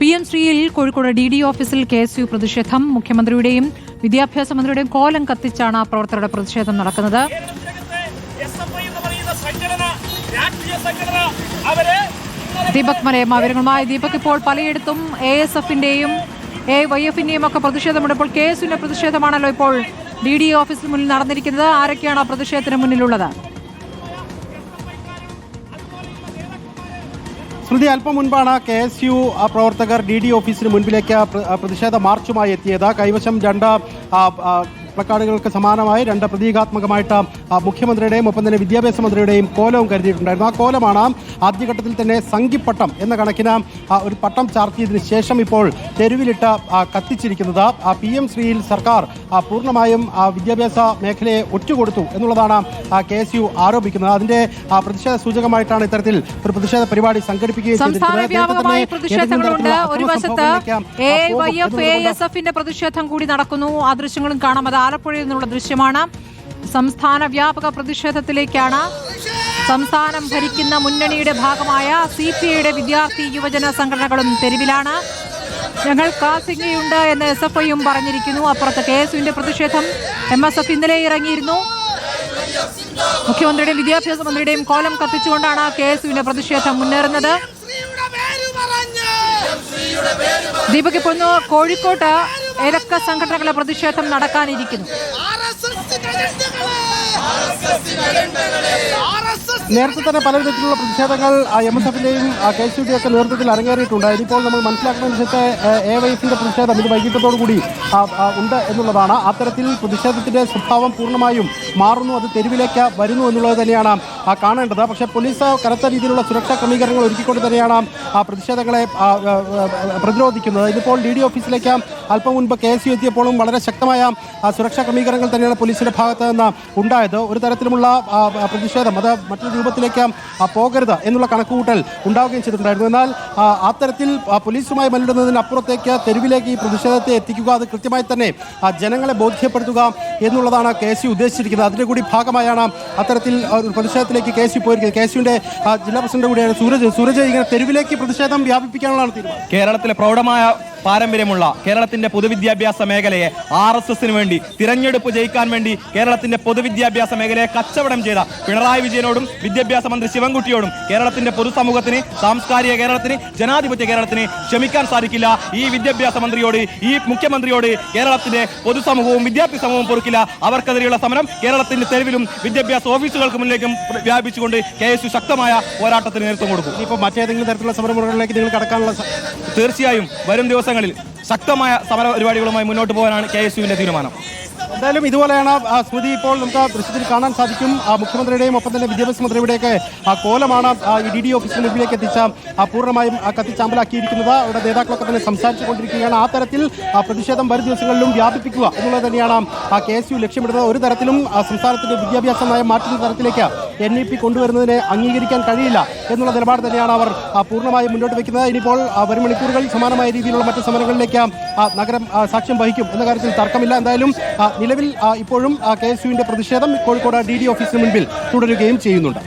P M ശ്രീയിൽ Kozhikode D D ഓഫീസിൽ K S U പ്രതിഷേധം. മുഖ്യമന്ത്രിയുടെയും വിദ്യാഭ്യാസ മന്ത്രിയുടെയും കോലം കത്തിച്ചാണ് പ്രവർത്തകരുടെ പ്രതിഷേധം നടക്കുന്നത്. ദീപക് മലയമ്മ വിവരങ്ങളുമായി ദീപക് ഇപ്പോൾ പലയിടത്തും എ എസ് എഫിന്റെയും എ വൈ എഫിന്റെയും ഒക്കെ പ്രതിഷേധമുണ്ട്. ഇപ്പോൾ കെ എസ് യുവിന്റെ പ്രതിഷേധമാണല്ലോ ഇപ്പോൾ ഡി ഡി ഓഫീസിന് മുന്നിൽ നടന്നിരിക്കുന്നത്. ആരൊക്കെയാണ് ആ പ്രതിഷേധത്തിന് മുന്നിലുള്ളത്? സ്മൃതി അല്പം മുൻപാണ് കെ എസ് യു പ്രവർത്തകർ ഡി ഡി ഓഫീസിന് മുൻപിലേക്ക് പ്ര- പ്രതിഷേധ മാർച്ചുമായി എത്തിയത്. കൈവശം രണ്ട് പ്ലക്കാർഡുകൾക്ക് സമാനമായി രണ്ട് പ്രതീകാത്മകമായിട്ട് മുഖ്യമന്ത്രിയുടെയും ഒപ്പം തന്നെ വിദ്യാഭ്യാസ മന്ത്രിയുടെയും കോലവും കരുതിയിട്ടുണ്ടായിരുന്നു. ആ കോലമാണ് ആദ്യഘട്ടത്തിൽ തന്നെ സംഘിപ്പട്ടം എന്ന കണക്കിന് ഒരു പട്ടം ചാർത്തിയതിന് ശേഷം ഇപ്പോൾ തെരുവിലിട്ട് കത്തിച്ചിരിക്കുന്നത്. ആ, പി എം ശ്രീയിൽ സർക്കാർ ആ, പൂർണമായും വിദ്യാഭ്യാസ മേഖലയെ ഒറ്റുകൊടുത്തു എന്നുള്ളതാണ് കെ എസ് യു ആരോപിക്കുന്നത്. അതിന്റെ പ്രതിഷേധ സൂചകമായിട്ടാണ് ഇത്തരത്തിൽ ഒരു പ്രതിഷേധ പരിപാടി സംഘടിപ്പിക്കുകയും പ്രതിഷേധം കൂടി നടക്കുന്നു. ആ ദൃശ്യങ്ങളും കാണാം. അത് ആലപ്പുഴയിൽ നിന്നുള്ള ദൃശ്യമാണ്. സംസ്ഥാന വ്യാപക പ്രതിഷേധത്തിലേക്കാണ് സംസ്ഥാനം ഭരിക്കുന്ന മുന്നണിയുടെ ഭാഗമായ സി പി ഐയുടെ വിദ്യാർത്ഥി യുവജന സംഘടനകളും തെരുവിലാണ്. ഞങ്ങൾ കാസിംഗയുണ്ട് എന്ന് എസ് എഫ് ഐയും പറഞ്ഞിരിക്കുന്നു. അപ്പുറത്ത് കെ എസ് യുവിന്റെ പ്രതിഷേധം എം എസ് എഫ് ഇന്നലെ ഇറങ്ങിയിരുന്നു. മുഖ്യമന്ത്രിയുടെയും വിദ്യാഭ്യാസ മന്ത്രിയുടെയും കോലം കത്തിച്ചുകൊണ്ടാണ് കെ എസ് യുവിന്റെ പ്രതിഷേധം മുന്നേറുന്നത്. ദീപക് ഇപ്പോൾ കോഴിക്കോട്ട്. ഏതൊക്കെ സംഘടനകളുടെ പ്രതിഷേധം നടക്കാനിരിക്കുന്നു? നേരത്തെ തന്നെ പല വിധത്തിലുള്ള പ്രതിഷേധങ്ങൾ എം എസ് എഫിന്റെയും കെ എസ് യുടെയും ഒക്കെ നേതൃത്വത്തിൽ അരങ്ങേറിയിട്ടുണ്ട്. ഇതിപ്പോൾ നമ്മൾ മനസ്സിലാക്കുന്നതനുസരിച്ച് എ വൈ എഫിന്റെ പ്രതിഷേധം ഇത് വൈകിട്ടത്തോടുകൂടി ഉണ്ട് എന്നുള്ളതാണ്. അത്തരത്തിൽ പ്രതിഷേധത്തിന്റെ സ്വഭാവം പൂർണമായും മാറുന്നു അത് തെരുവിലേക്ക് വരുന്നു എന്നുള്ളത് തന്നെയാണ് കാണേണ്ടത്. പക്ഷേ പോലീസ് കനത്ത രീതിയിലുള്ള സുരക്ഷാ ക്രമീകരണങ്ങൾ ഒരുക്കിക്കൊണ്ട് തന്നെയാണ് ആ പ്രതിഷേധങ്ങളെ പ്രതിരോധിക്കുന്നത്. ഇതിപ്പോൾ ഡി ഡി ഓഫീസിലേക്ക് അല്പം മുൻപ് കെ എസ് യു എത്തിയപ്പോഴും വളരെ ശക്തമായ സുരക്ഷാ ക്രമീകരണങ്ങൾ തന്നെയാണ് പോലീസിന്റെ ഭാഗത്ത് നിന്ന് ഉണ്ടായത്. ഒരു തരത്തിലുമുള്ള പ്രതിഷേധം അത് മറ്റൊരു രൂപത്തിലേക്ക് പോകരുത് എന്നുള്ള കണക്കുകൂട്ടൽ ഉണ്ടാവുകയും ചെയ്തിട്ടുണ്ടായിരുന്നു. എന്നാൽ അത്തരത്തിൽ പോലീസുമായി മല്ലിടുന്നതിന് അപ്പുറത്തേക്ക് തെരുവിലേക്ക് ഈ പ്രതിഷേധത്തെ എത്തിക്കുക അത് കൃത്യമായി തന്നെ ജനങ്ങളെ ബോധ്യപ്പെടുത്തുക എന്നുള്ളതാണ് കെ സി ഉദ്ദേശിച്ചിരിക്കുന്നത്. അതിന്റെ കൂടി ഭാഗമായാണ് അത്തരത്തിൽ ഒരു പ്രതിഷേധത്തിലേക്ക് കെ സി പോയിരിക്കുന്നത്. കെ സിയുടെ ജില്ലാ പ്രസിഡന്റ് കൂടിയാണ് സൂരജ്. സൂരജ് ഇങ്ങനെ തെരുവിലേക്ക് പ്രതിഷേധം വ്യാപിപ്പിക്കാനുള്ളതാണ് തീരുമാനം. കേരളത്തിലെ പ്രൗഢമായ പാരമ്പര്യമുള്ള കേരളത്തിന്റെ പൊതുവിദ്യാഭ്യാസ മേഖലയെ ആർ എസ് എസിന് വേണ്ടി തിരഞ്ഞെടുപ്പ് ജയിക്കാൻ വേണ്ടി കേരളത്തിന്റെ പൊതുവിദ്യാഭ്യാസ മേഖലയെ കച്ചവടം ചെയ്ത പിണറായി വിജയനോടും വിദ്യാഭ്യാസ മന്ത്രി ശിവൻകുട്ടിയോടും കേരളത്തിന്റെ പൊതുസമൂഹത്തിന് സാംസ്കാരിക കേരളത്തിന് ജനാധിപത്യ കേരളത്തിന് ക്ഷമിക്കാൻ സാധിക്കില്ല. ഈ വിദ്യാഭ്യാസ മന്ത്രിയോട് ഈ മുഖ്യമന്ത്രിയോട് കേരളത്തിന്റെ പൊതുസമൂഹവും വിദ്യാർത്ഥി സമൂഹവും പൊറുക്കില്ല. അവർക്കെതിരെയുള്ള സമരം കേരളത്തിന്റെ തെരുവിലും വിദ്യാഭ്യാസ ഓഫീസുകൾക്ക് മുന്നിലേക്കും വ്യാപിച്ചുകൊണ്ട് കെ എസ് യു ശക്തമായ പോരാട്ടത്തിന് നേതൃത്വം കൊടുക്കും. ഇപ്പോൾ മറ്റേതെങ്കിലും തരത്തിലുള്ള സമരമുറകളിലേക്ക് നിങ്ങൾ കടക്കാനുള്ള തീർച്ചയായും വരും ദിവസങ്ങളിൽ ശക്തമായ സമര പരിപാടികളുമായി മുന്നോട്ട് പോകാനാണ് കെ എസ് യുവിന്റെ തീരുമാനം. എന്തായാലും ഇതുപോലെയാണ് സ്മൃതി ഇപ്പോൾ നമുക്ക് ദൃശ്യത്തിൽ കാണാൻ സാധിക്കും. മുഖ്യമന്ത്രിയുടെയും ഒപ്പം തന്നെ വിദ്യാഭ്യാസ മന്ത്രിയുടെയൊക്കെ കോലമാണ് ഡി ഡി ഓഫീസിന് മുമ്പിലേക്ക് എത്തിച്ച പൂർണമായും കത്തിച്ചാമ്പലാക്കിയിരിക്കുന്നത്. അവിടെ നേതാക്കളൊക്കെ തന്നെ സംസാരിച്ചു കൊണ്ടിരിക്കുകയാണ് ആ തരത്തിൽ പ്രതിഷേധം വരും ദിവസങ്ങളിലും വ്യാപിപ്പിക്കുക എന്നുള്ളത് തന്നെയാണ് കെ എസ് യു ലക്ഷ്യമിടുന്നത്. ഒരു തരത്തിലും സംസ്ഥാനത്തിന്റെ വിദ്യാഭ്യാസ നയം മാറ്റുന്ന തരത്തിലേക്ക് എൻ ഇ പി കൊണ്ടുവരുന്നതിനെ അംഗീകരിക്കാൻ കഴിയില്ല എന്നുള്ള നിലപാട് തന്നെയാണ് അവർ പൂർണമായും മുന്നോട്ട് വെക്കുന്നത്. ഇനിയിപ്പോൾ വരും മണിക്കൂറുകൾ സമാനമായ രീതിയിലുള്ള മറ്റ് സമരങ്ങളിലേക്ക് നഗരം സാക്ഷ്യം വഹിക്കും എന്ന കാര്യത്തിൽ തർക്കമില്ല. എന്തായാലും നിലവിൽ ഇപ്പോഴും കെ എസ് യുവിന്റെ പ്രതിഷേധം കോഴിക്കോട് ഡി ഡി ഓഫീസിന് മുൻപിൽ തുടരുകയും ചെയ്യുന്നുണ്ട്.